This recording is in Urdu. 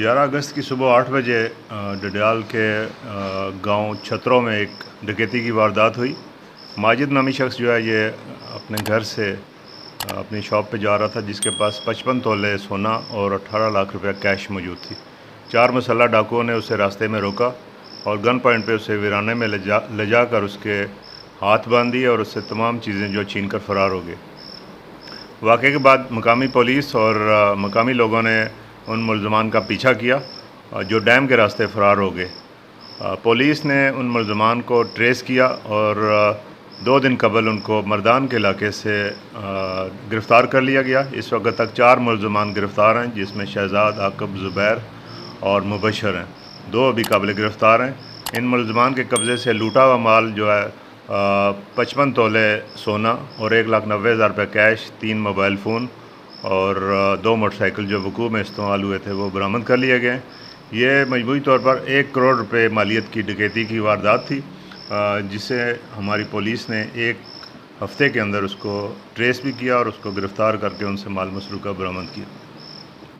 گیارہ اگست کی صبح آٹھ بجے ڈڈیال کے گاؤں چھتروں میں ایک ڈکیتی کی واردات ہوئی۔ ماجد نامی شخص جو ہے، یہ اپنے گھر سے اپنی شاپ پہ جا رہا تھا، جس کے پاس پچپن تولے سونا اور اٹھارہ لاکھ روپے کیش موجود تھی۔ چار مسلح ڈاکوؤں نے اسے راستے میں روکا اور گن پوائنٹ پہ اسے ویرانے میں لے جا لے جا کر اس کے ہاتھ باندھی اور اس سے تمام چیزیں جو چھین کر فرار ہو گئے۔ واقعے کے بعد مقامی پولیس اور مقامی لوگوں نے ان ملزمان کا پیچھا کیا، جو ڈیم کے راستے فرار ہو گئے۔ پولیس نے ان ملزمان کو ٹریس کیا اور، دو دن قبل ان کو مردان کے علاقے سے، گرفتار کر لیا گیا۔ اس وقت تک چار ملزمان گرفتار ہیں، جس میں شہزاد، عاقب، زبیر اور مبشر ہیں۔ دو ابھی قابل گرفتار ہیں۔ ان ملزمان کے قبضے سے لوٹا ہوا مال جو ہے، پچپن تولے سونا اور ایک لاکھ نوے ہزار روپے کیش تین موبائل فون اور دو موٹر سائیکل جو وقوع میں استعمال ہوئے تھے وہ برآمد کر لیے گئے۔ یہ مجموعی طور پر ایک کروڑ روپے مالیت کی ڈکیتی کی واردات تھی۔ جسے ہماری پولیس نے ایک ہفتے کے اندر اس کو ٹریس بھی کیا اور اس کو گرفتار کر کے ان سے مال مسروقہ برآمد کیا۔